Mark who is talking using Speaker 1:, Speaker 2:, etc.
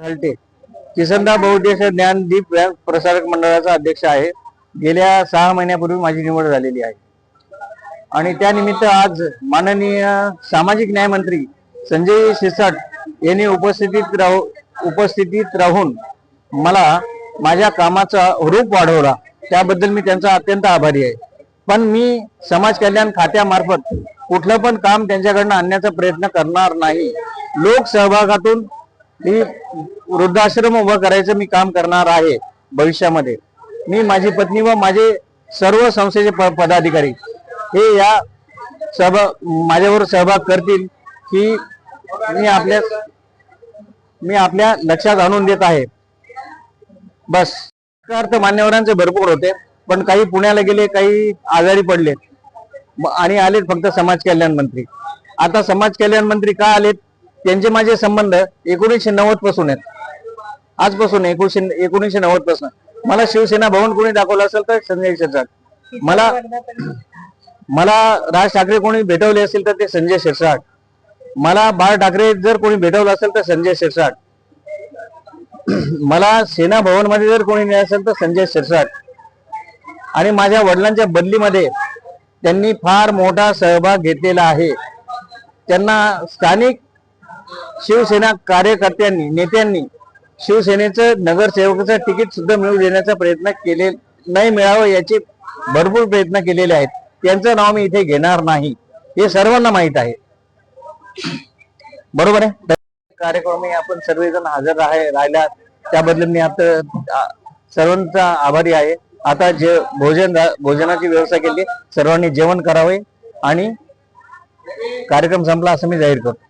Speaker 1: हलटे किसनदा बहुउद्देशीय ज्ञानदीप व्यास प्रसारक मंडळाचा अध्यक्ष आहे. गेल्या सहा महिन्यापूर्वी माझी निवड झालेली आहे. आणि त्यानिमित्त आज माननीय सामाजिक न्याय मंत्री संजय शिरसाट यांनी उपस्थितीत राहू उपस्थितीत राहून मला माझ्या कामाचा रूप वाढवला. त्याबद्दल मी त्यांचा अत्यंत आभारी आहे. पण मी समाज कल्याण खात्यामार्फत कुठलं पण काम त्यांच्याकडनं आणण्याचा प्रयत्न करणार नाही. लोक सहभागातून मी वृद्धाश्रम उभं करायचं मी काम करणार आहे भविष्यामध्ये. मी माझी पत्नी व माझे सर्व संस्थेचे प- पदाधिकारी हे या सहभाग माझ्यावर सहभाग करतील की मी आपल्या मी आपल्या लक्षात आणून देत आहे. बस. अर्थ मान्यवरांचे भरपूर होते. पण काही पुण्याला गेले काही आजारी पडले. आणि आलेत फक्त समाज कल्याण मंत्री. आता समाज कल्याण मंत्री का आलेत? त्यांचे माझे संबंध एकोणीसशे नव्वदपासून आहेत. आजपासून एकोणीशे एकोणीसशे नव्वदपासून. मला शिवसेना भवन कोणी दाखवलं असेल तर संजय शिरसाट. मला मला राज ठाकरे कोणी भेटवले असेल तर ते संजय शिरसाट. मला बाळ ठाकरे जर कोणी भेटवलं असेल तर संजय शिरसाट. मला सेना भवनमध्ये जर कोणी नेलं असेल तर संजय शिरसाट. आणि माझ्या वडिलांच्या बदलीमध्ये त्यांनी फार मोठा सहभाग घेतलेला आहे. त्यांना स्थानिक शिवसेना कार्यकर्त्यांनी नेत्यांनी शिवसेनेचं नगरसेवकाचं तिकीट सुद्धा मिळवून देण्याचा प्रयत्न केले नाही मिळावं याचे भरपूर प्रयत्न केलेले आहेत. त्यांचं नाव मी इथे घेणार नाही. हे सर्वांना माहीत आहे. बरोबर आहे? कार्यक्रमी आपण सर्वजण हजर राहे राहिला. त्याबद्दल मी आता सर्वांचा आभारी आहे. आता जे भोजन भोजनाची व्यवस्था केली सर्वांनी जेवण करावे आणि कार्यक्रम संपला असं मी जाहीर करतो.